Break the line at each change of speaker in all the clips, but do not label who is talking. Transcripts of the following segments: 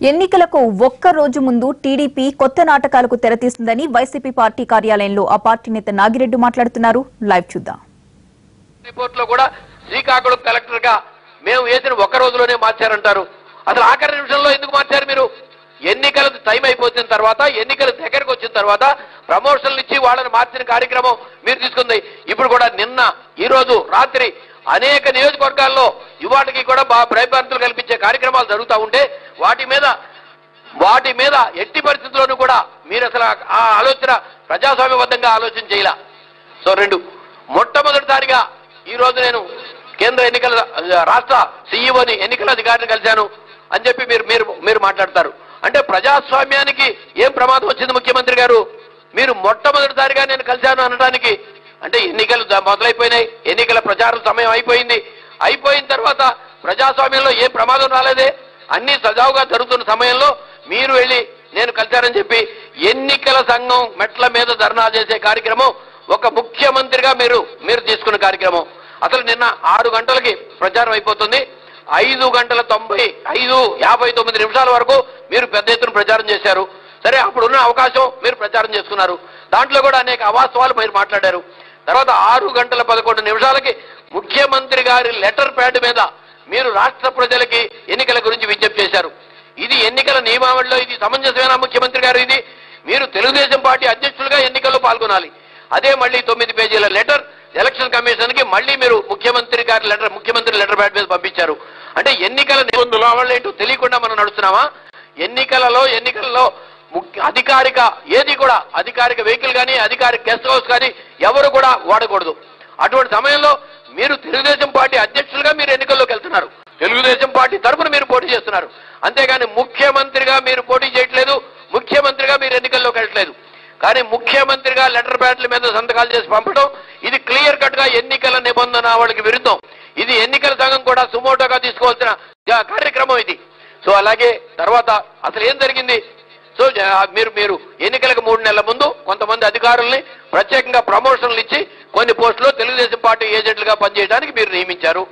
ఎన్నికలకు ఒక్క రోజు ముందు టీడీపీ కొత్త నాటకాలకు తెరతీస్తుందని వైసీపీ పార్టీ కార్యాలయంలో ఆ పార్టీ నేత నాగిరెడ్డి మాట్లాడుతున్నారు. లైవ్ చూద్దాం.
రిపోర్ట్లో కూడా శ్రీకాకుళం కలెక్టర్గా మేము వేసిన ఒక్క రోజులోనే మార్చారంటారు. అసలు ఆఖరి నిమిషంలో ఎందుకు మార్చారు మీరు? ఎన్నికల టైం అయిపోతున్న తర్వాత ఎన్నికలు దగ్గరకు వచ్చిన తర్వాత ప్రమోషన్లు ఇచ్చి వాళ్ళని మార్చిన కార్యక్రమం మీరు తీసుకుంది. ఇప్పుడు కూడా నిన్న ఈ రోజు రాత్రి అనేక నియోజకవర్గాల్లో యువాటికి కూడా బాగా భయభ్రాంతులు కల్పించే కార్యక్రమాలు జరుగుతూ ఉంటే వాటి మీద వాటి మీద ఎట్టి పరిస్థితుల్లోనూ కూడా మీరు అసలు ఆ- ఆలోచన ప్రజాస్వామ్యబద్ధంగా ఆలోచన చేయాల. సో రెండు మొట్టమొదటిసారిగా ఈ రోజు నేను కేంద్ర ఎన్నికల రాష్ట్ర సీఈఓని ఎన్నికల అధికారిని కలిశాను అని చెప్పి మీరు మీరు మీరు మాట్లాడతారు. అంటే ప్రజాస్వామ్యానికి ఏం ప్రమాదం వచ్చింది ముఖ్యమంత్రి గారు? మీరు మొట్టమొదటిసారిగా నేను కలిశాను అనడానికి అంటే ఎన్నికలు మొదలైపోయినాయి ఎన్నికల ప్రచారం సమయం అయిపోయింది. అయిపోయిన తర్వాత ప్రజాస్వామ్యంలో ఏ ప్రమాదం రాలేదే. అన్ని సజావుగా జరుగుతున్న సమయంలో మీరు వెళ్ళి నేను కలిశారని చెప్పి ఎన్నికల సంఘం మెట్ల మీద ధర్నా చేసే కార్యక్రమం ఒక ముఖ్యమంత్రిగా మీరు మీరు తీసుకున్న కార్యక్రమం. అసలు నిన్న ఆరు గంటలకి ప్రచారం అయిపోతుంది. ఐదు గంటల తొంభై ఐదు యాభై తొమ్మిది నిమిషాల వరకు మీరు పెద్ద ఎత్తున ప్రచారం చేశారు. సరే అప్పుడున్న అవకాశం మీరు ప్రచారం చేసుకున్నారు. దాంట్లో కూడా అనేక అవాస్తవాలు మీరు మాట్లాడారు. తర్వాత ఆరు గంటల పదకొండు నిమిషాలకి ముఖ్యమంత్రి గారి లెటర్ ప్యాడ్ మీద మీరు రాష్ట్ర ప్రజలకి ఎన్నికల గురించి విజ్ఞప్తి చేశారు. ఇది ఎన్నికల నియమావళిలో ఇది సమంజసమేనా ముఖ్యమంత్రి గారు ఇది? మీరు తెలుగుదేశం పార్టీ అధ్యక్షులుగా ఎన్నికల్లో పాల్గొనాలి. అదే మళ్ళీ తొమ్మిది పేజీల లెటర్ ఎలక్షన్ కమిషన్కి మళ్ళీ మీరు ముఖ్యమంత్రి గారి లెటర్ ముఖ్యమంత్రి లెటర్ ప్యాడ్ మీద పంపించారు. అంటే ఎన్నికల నిబంధనలు ఏంటో తెలియకుండా మనం నడుస్తున్నామా? ఎన్నికలలో ఎన్నికలలో ముఖ్య అధికారిక ఏది కూడా అధికారిక వెహికల్ కానీ అధికారిక గెస్ట్ హౌస్ కానీ ఎవరు కూడా వాడకూడదు. అటువంటి సమయంలో మీరు తెలుగుదేశం పార్టీ అధ్యక్షులుగా మీరు ఎన్నికల్లోకి వెళ్తున్నారు. తెలుగుదేశం పార్టీ తరఫున మీరు పోటీ చేస్తున్నారు. అంతేగాని ముఖ్యమంత్రిగా మీరు పోటీ చేయట్లేదు ముఖ్యమంత్రిగా మీరు ఎన్నికల్లోకి వెళ్ళట్లేదు. కానీ ముఖ్యమంత్రిగా లెటర్ ప్యాడ్ల మీద సంతకాలు చేసి పంపడం ఇది క్లియర్ కట్గా ఎన్నికల నిబంధనావళికి విరుద్ధం. ఇది ఎన్నికల సంఘం కూడా సుమోటోగా తీసుకోవాల్సిన కార్యక్రమం ఇది. సో అలాగే తర్వాత అసలు ఏం జరిగింది? సో మీరు మీరు ఎన్నికలకు మూడు నెలల ముందు కొంతమంది అధికారుల్ని ప్రత్యేకంగా ప్రమోషన్లు ఇచ్చి కొన్ని పోస్టులు తెలుగుదేశం పార్టీ ఏజెంట్లుగా పనిచేయడానికి మీరు నియమించారు.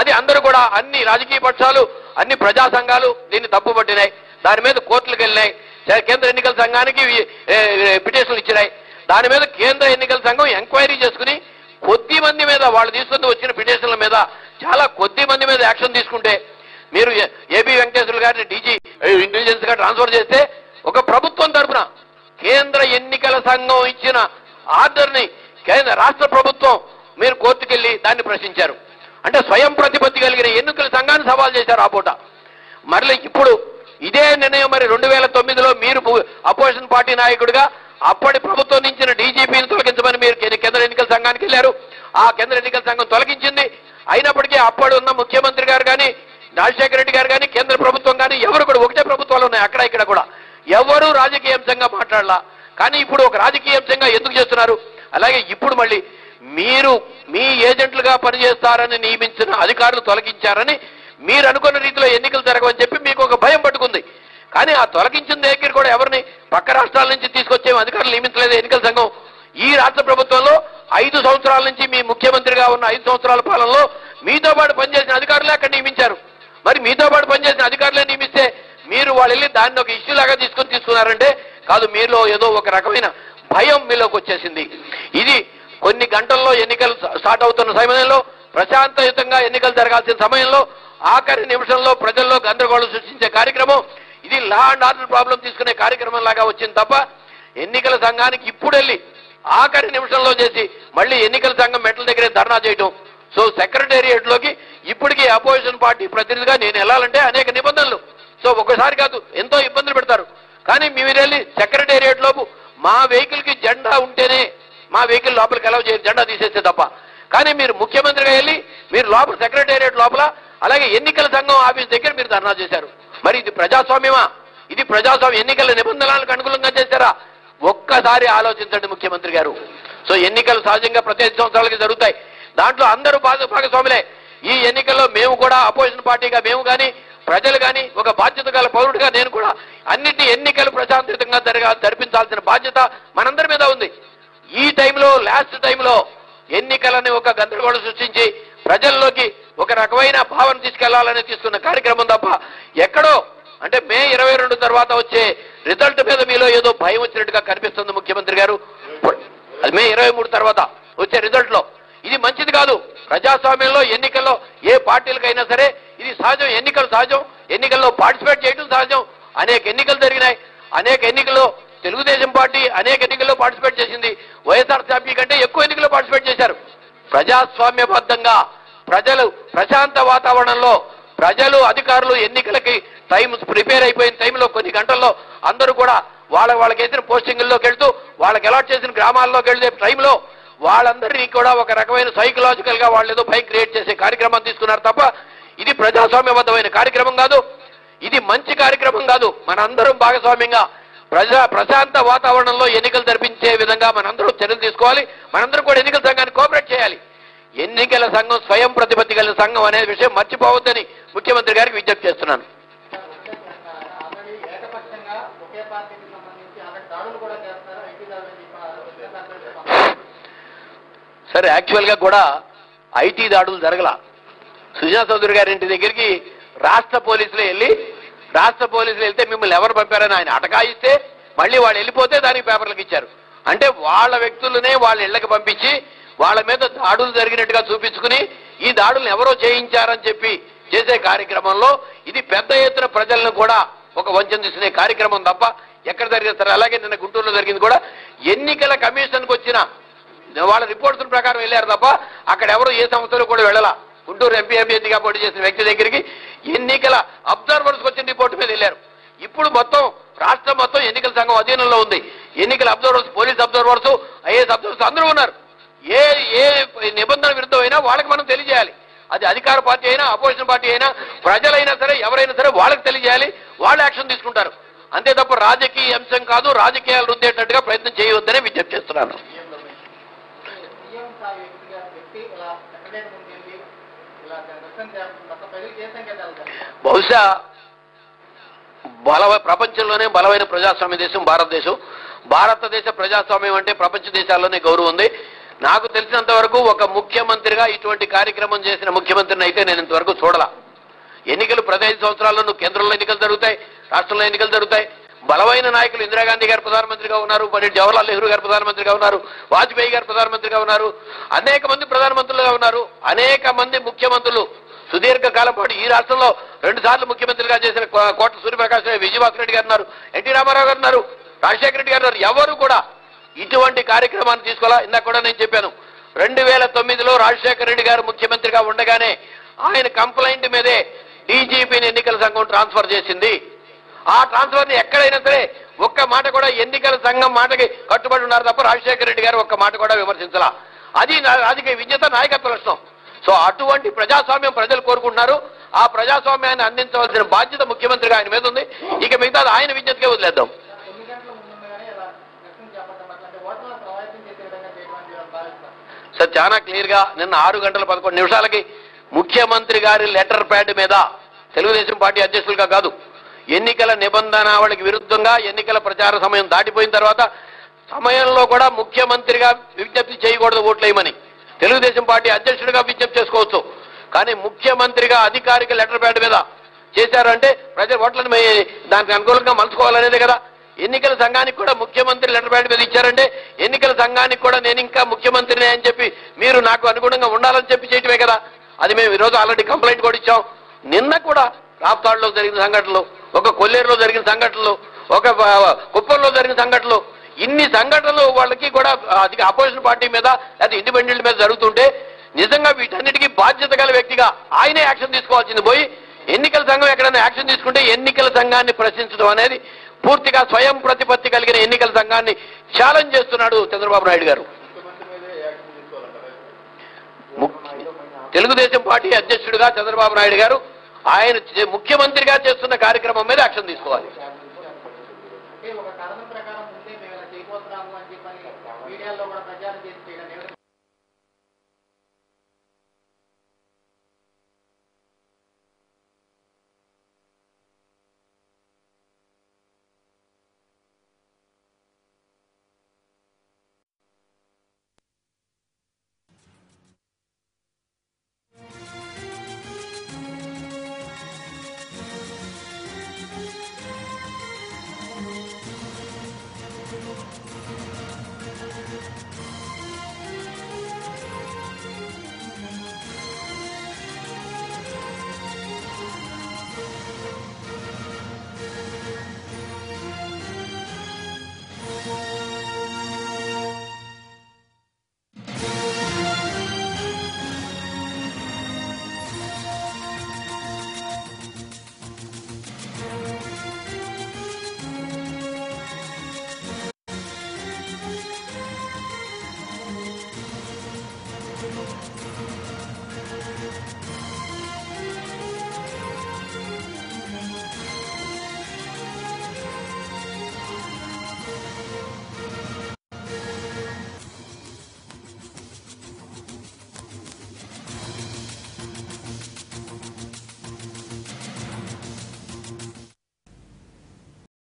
అది అందరూ కూడా అన్ని రాజకీయ పక్షాలు అన్ని ప్రజా సంఘాలు దీన్ని తప్పుపట్టినాయి. దాని మీద కోర్టులకు వెళ్ళినాయి. కేంద్ర ఎన్నికల సంఘానికి పిటిషన్లు ఇచ్చినాయి. దాని మీద కేంద్ర ఎన్నికల సంఘం ఎంక్వైరీ చేసుకుని కొద్ది మంది మీద వాళ్ళు తీసుకుని వచ్చిన పిటిషన్ల మీద చాలా కొద్ది మంది మీద యాక్షన్ తీసుకుంటే మీరు ఏబి వెంకటేశ్వర గారిని డీజీ ఇంటెలిజెన్స్గా ట్రాన్స్ఫర్ చేస్తే ఒక ప్రభుత్వం తరపున కేంద్ర ఎన్నికల సంఘం ఇచ్చిన ఆర్డర్ని కేంద్ర రాష్ట్ర ప్రభుత్వం మీరు కోర్టుకెళ్ళి దాన్ని ప్రశ్నించారు. అంటే స్వయం ప్రతిపత్తి కలిగిన ఎన్నికల సంఘాన్ని సవాల్ చేశారు ఆ పూట. మరలి ఇప్పుడు ఇదే నిర్ణయం మరి రెండు వేల తొమ్మిదిలో మీరు అపోజిషన్ పార్టీ నాయకుడిగా అప్పటి ప్రభుత్వం నుంచిన డీజీపీని తొలగించమని మీరు కేంద్ర కేంద్ర ఎన్నికల సంఘానికి వెళ్ళారు. ఆ కేంద్ర ఎన్నికల సంఘం తొలగించింది. అయినప్పటికీ అప్పుడు ఉన్న ముఖ్యమంత్రి గారు కానీ రాజశేఖర రెడ్డి గారు కానీ కేంద్ర ప్రభుత్వం కానీ ఎవరు కూడా ఒకటే ప్రభుత్వాలు ఉన్నాయి అక్కడ ఇక్కడ కూడా. ఎవరు రాజకీయాంశంగా మాట్లాడలా. కానీ ఇప్పుడు ఒక రాజకీయాంశంగా ఎందుకు చేస్తున్నారు? అలాగే ఇప్పుడు మళ్ళీ మీరు మీ ఏజెంట్లుగా పనిచేస్తారని నియమించిన అధికారులు తొలగించారని మీరు అనుకున్న రీతిలో ఎన్నికలు జరగవని చెప్పి మీకు ఒక భయం పట్టుకుంది. కానీ ఆ తొలగించిన దగ్గర కూడా ఎవరిని పక్క రాష్ట్రాల నుంచి తీసుకొచ్చే అధికారులు నియమించలేదు ఎన్నికల సంఘం. ఈ రాష్ట్ర ప్రభుత్వంలో ఐదు సంవత్సరాల నుంచి మీ ముఖ్యమంత్రిగా ఉన్న ఐదు సంవత్సరాల పాలనలో మీతో పాటు పనిచేసిన అధికారులే అక్కడ నియమించారు. మరి మీతో పాటు పనిచేసిన అధికారులే నియమిస్తే మీరు వాళ్ళు వెళ్ళి దాన్ని ఒక ఇష్యూ లాగా తీసుకొని తీసుకున్నారంటే కాదు మీలో ఏదో ఒక రకమైన భయం మీలోకి వచ్చేసింది. ఇది కొన్ని గంటల్లో ఎన్నికలు స్టార్ట్ అవుతున్న సమయంలో ప్రశాంతయుతంగా ఎన్నికలు జరగాల్సిన సమయంలో ఆఖరి నిమిషంలో ప్రజల్లో గందరగోళం సృష్టించే కార్యక్రమం ఇది లా అండ్ ఆర్డర్ ప్రాబ్లం తీసుకునే కార్యక్రమం లాగా వచ్చింది తప్ప ఎన్నికల సంఘానికి ఇప్పుడు వెళ్ళి ఆఖరి నిమిషంలో చేసి మళ్ళీ ఎన్నికల సంఘం మెట్ల దగ్గరే ధర్నా చేయటం. సో సెక్రటేరియట్లోకి ఇప్పటికీ అపోజిషన్ పార్టీ ప్రతినిధిగా నేను వెళ్ళాలంటే అనేక నిబంధనలు. సో ఒక్కసారి కాదు ఎంతో ఇబ్బందులు పెడతారు. కానీ మీరు వెళ్ళి సెక్రటేరియట్ లోపు మా వెహికల్కి జెండా ఉంటేనే మా వెహికల్ లోపలికి ఎలా చేయాలి జెండా తీసేస్తే తప్ప. కానీ మీరు ముఖ్యమంత్రిగా వెళ్ళి మీరు లోపల సెక్రటేరియట్ లోపల అలాగే ఎన్నికల సంఘం ఆఫీస్ దగ్గర మీరు ధర్నా చేశారు. మరి ఇది ప్రజాస్వామ్యమా? ఇది ప్రజాస్వామ్య ఎన్నికల నిబంధనలకు అనుకూలంగా చేశారా? ఒక్కసారి ఆలోచించండి ముఖ్యమంత్రి గారు. సో ఎన్నికలు సహజంగా ప్రతి ఐదు సంవత్సరాలకి జరుగుతాయి. దాంట్లో అందరూ భాగస్వాములే. ఈ ఎన్నికల్లో మేము కూడా అపోజిషన్ పార్టీగా మేము కానీ ప్రజలు కానీ ఒక బాధ్యత గల పౌరుడిగా నేను కూడా అన్నిటి ఎన్నికలు ప్రశాంతయుతంగా జరగా జరిపించాల్సిన బాధ్యత మనందరి మీద ఉంది. ఈ టైంలో లాస్ట్ టైంలో ఎన్నికలని ఒక గందరగోళం సృష్టించి ప్రజల్లోకి ఒక రకమైన భావన తీసుకెళ్ళాలని తీసుకున్న కార్యక్రమం తప్ప ఎక్కడో అంటే మే ఇరవై రెండు తర్వాత వచ్చే రిజల్ట్ మీద మీలో ఏదో భయం వచ్చినట్టుగా కనిపిస్తుంది ముఖ్యమంత్రి గారు. అది మే ఇరవై మూడు తర్వాత వచ్చే రిజల్ట్లో ఇది మంచిది కాదు. ప్రజాస్వామ్యంలో ఎన్నికల్లో ఏ పార్టీలకైనా సరే సహజం ఎన్నికలు సహజం ఎన్నికల్లో పార్టిసిపేట్ చేయడం సహజం. అనేక ఎన్నికలు జరిగినాయి. అనేక ఎన్నికల్లో తెలుగుదేశం పార్టీ అనేక ఎన్నికల్లో పార్టిసిపేట్ చేసింది. వైఎస్ఆర్సీపీ కంటే ఎక్కువ ఎన్నికల్లో పార్టిసిపేట్ చేశారు. ప్రజాస్వామ్యబద్ధంగా ప్రజలు ప్రశాంత వాతావరణంలో ప్రజలు అధికారులు ఎన్నికలకి టైం ప్రిపేర్ అయిపోయిన టైంలో కొన్ని గంటల్లో అందరూ కూడా వాళ్ళ వాళ్ళకి వేసిన పోస్టింగుల్లోకి వెళ్తూ వాళ్ళకి అలాట్ చేసిన గ్రామాల్లోకి వెళ్తే టైంలో వాళ్ళందరినీ కూడా ఒక రకమైన సైకలాజికల్గా వాళ్ళు ఏదో భయం క్రియేట్ చేసే కార్యక్రమం తీసుకున్నారు తప్ప ఇది ప్రజాస్వామ్యబద్ధమైన కార్యక్రమం కాదు ఇది మంచి కార్యక్రమం కాదు. మనందరం భాగస్వామ్యంగా ప్రజా ప్రశాంత వాతావరణంలో ఎన్నికలు జరిపించే విధంగా మనందరం చర్యలు తీసుకోవాలి. మనందరం కూడా ఎన్నికల సంఘాన్ని కోఆపరేట్ చేయాలి. ఎన్నికల సంఘం స్వయం ప్రతిపత్తి కలిగిన సంఘం అనే విషయం మర్చిపోవద్దని ముఖ్యమంత్రి గారికి విజ్ఞప్తి చేస్తున్నాను. సరే యాక్చువల్గా కూడా ఐటీ దాడులు జరగల. సుజనా చౌదరి గారి ఇంటి దగ్గరికి రాష్ట్ర పోలీసులు వెళ్ళి రాష్ట్ర పోలీసులు వెళ్తే మిమ్మల్ని ఎవరు పంపారని ఆయన అటకాయిస్తే మళ్ళీ వాళ్ళు వెళ్ళిపోతే దానికి పేపర్లకు ఇచ్చారు. అంటే వాళ్ళ వ్యక్తులనే వాళ్ళ ఇళ్ళకు పంపించి వాళ్ళ మీద దాడులు జరిగినట్టుగా చూపించుకుని ఈ దాడులను ఎవరో చేయించారని చెప్పి చేసే కార్యక్రమంలో ఇది పెద్ద ఎత్తున ప్రజలను కూడా ఒక వంచన తీసుకునే కార్యక్రమం తప్ప ఎక్కడ జరిగింది సరే అలాగే నిన్న గుంటూరులో జరిగింది కూడా. ఎన్నికల కమిషన్కి వచ్చిన వాళ్ళ రిపోర్ట్స్ ప్రకారం వెళ్ళారు తప్ప అక్కడ ఎవరు ఏ సంస్థలు కూడా వెళ్ళాల. గుంటూరు ఎంపీ అభ్యర్థిగా పోటీ చేసిన వ్యక్తి దగ్గరికి ఎన్నికల అబ్జర్వర్స్ వచ్చిన రిపోర్టు మీద వెళ్ళారు. ఇప్పుడు మొత్తం రాష్ట్రం మొత్తం ఎన్నికల సంఘం అధీనంలో ఉంది. ఎన్నికల observers police observers IAS observers అందరూ ఉన్నారు. ఏ ఏ నిబంధన విరుద్ధమైనా వాళ్ళకి మనం తెలియజేయాలి. అది అధికార పార్టీ అయినా అపోజిషన్ పార్టీ అయినా ప్రజలైనా సరే ఎవరైనా సరే వాళ్ళకి తెలియజేయాలి. వాళ్ళు యాక్షన్ తీసుకుంటారు. అంతే తప్ప రాజకీయ అంశం కాదు రాజకీయాలు రుద్దేటట్టుగా ప్రయత్నం చేయవద్దనే విజ్ఞప్తి చేస్తున్నాను
సీఎం స్థాయి వ్యక్తిగా వ్యక్తి ఇలా సెక్రటరీ ముందు వెళ్ళి ఇలా నష్టం చేస్తుంది మొత్తం ప్రజలు చేసాం కదా
బహుశా బల ప్రపంచంలోనే బలమైన ప్రజాస్వామ్య దేశం భారతదేశం. భారతదేశ ప్రజాస్వామ్యం అంటే ప్రపంచ దేశాల్లోనే గౌరవం ఉంది. నాకు తెలిసినంత వరకు ఒక ముఖ్యమంత్రిగా ఇటువంటి కార్యక్రమం చేసిన ముఖ్యమంత్రిని అయితే నేను ఇంతవరకు చూడలా. ఎన్నికలు ప్రతి ఐదు సంవత్సరాల్లో నువ్వు కేంద్రంలో ఎన్నికలు జరుగుతాయి రాష్ట్రంలో ఎన్నికలు జరుగుతాయి. బలమైన నాయకులు ఇందిరాగాంధీ గారు ప్రధానమంత్రిగా ఉన్నారు పండిట్ జవహర్లాల్ నెహ్రూ గారు ప్రధానమంత్రిగా ఉన్నారు వాజ్పేయి గారు ప్రధానమంత్రిగా ఉన్నారు. అనేక మంది ప్రధానమంత్రులుగా ఉన్నారు. అనేక మంది ముఖ్యమంత్రులు సుదీర్ఘ కాలం పాటు ఈ రాష్ట్రంలో రెండు సార్లు ముఖ్యమంత్రిగా చేసిన కో- కోట సూర్యప్రకాశ్ విజయభాస్కర్ రెడ్డి గారు ఉన్నారు. ఎన్టీ రామారావు గారు ఉన్నారు. రాజశేఖర రెడ్డి గారు ఎవరు కూడా ఇటువంటి కార్యక్రమాన్ని తీసుకోవాలా? ఇందాక కూడా నేను చెప్పాను. రెండు వేల తొమ్మిదిలో రాజశేఖర రెడ్డి గారు ముఖ్యమంత్రిగా ఉండగానే ఆయన కంప్లైంట్ మీదే డీజీపీని ఎన్నికల సంఘం ట్రాన్స్ఫర్ చేసింది. ఆ ట్రాన్స్ఫర్ని ఎక్కడైనా సరే ఒక్క మాట కూడా ఎన్నికల సంఘం మాటకి కట్టుబడి ఉన్నారు తప్ప రాజశేఖర రెడ్డి గారు ఒక్క మాట కూడా విమర్శించాల. అది నా- రాజకీయ విజేత నాయకత్వ లక్షణం సో అటువంటి ప్రజాస్వామ్యం ప్రజలు కోరుకుంటున్నారు. ఆ ప్రజాస్వామ్యాన్ని అందించవలసిన బాధ్యత ముఖ్యమంత్రిగా ఆయన మీద ఉంది. ఇక మిగతాది ఆయన విజ్ఞతకే వదిలేద్దాం. సార్ చాలా క్లియర్గా నిన్న ఆరు గంటల పదకొండు నిమిషాలకి ముఖ్యమంత్రి గారి లెటర్ ప్యాడ్ మీద తెలుగుదేశం పార్టీ అధ్యక్షులుగా కాదు ఎన్నికల నిబంధనావళికి విరుద్ధంగా ఎన్నికల ప్రచార సమయం దాటిపోయిన తర్వాత సమయంలో కూడా ముఖ్యమంత్రిగా విజ్ఞప్తి చేయకూడదు ఓట్లేయమని. తెలుగుదేశం పార్టీ అధ్యక్షుడిగా విజ్ఞప్తి చేసుకోవచ్చు. కానీ ముఖ్యమంత్రిగా అధికారిక లెటర్ ప్యాడ్ మీద చేశారంటే ప్రజల ఓట్లను మే- దానికి అనుకూలంగా మలుచుకోవాలనేదే కదా. ఎన్నికల సంఘానికి కూడా ముఖ్యమంత్రి లెటర్ ప్యాడ్ మీద ఇచ్చారంటే ఎన్నికల సంఘానికి కూడా నేను ఇంకా ముఖ్యమంత్రినే అని చెప్పి మీరు నాకు అనుగుణంగా ఉండాలని చెప్పి చేయటమే కదా. అది మేము ఈరోజు ఆల్రెడీ కంప్లైంట్ కూడా ఇచ్చాం. నిన్న కూడా రాప్తాడులో జరిగిన సంఘటనలు ఒక కొల్లేరులో జరిగిన సంఘటనలు ఒక కుప్పంలో జరిగిన సంఘటనలు ఇన్ని సంఘటనలు వాళ్ళకి కూడా అది అపోజిషన్ పార్టీ మీద లేదా ఇండిపెండెంట్ మీద జరుగుతుంటే నిజంగా వీటన్నిటికీ బాధ్యత గల వ్యక్తిగా ఆయనే యాక్షన్ తీసుకోవాల్సింది పోయి ఎన్నికల సంఘం ఎక్కడైనా యాక్షన్ తీసుకుంటే ఎన్నికల సంఘాన్ని ప్రశ్నించడం అనేది పూర్తిగా స్వయం ప్రతిపత్తి కలిగిన ఎన్నికల సంఘాన్ని ఛాలెంజ్ చేస్తున్నాడు చంద్రబాబు నాయుడు గారు. తెలుగుదేశం పార్టీ అధ్యక్షుడిగా చంద్రబాబు నాయుడు గారు ఆయన ముఖ్యమంత్రిగా చేస్తున్న కార్యక్రమం మీద యాక్షన్ తీసుకోవాలి.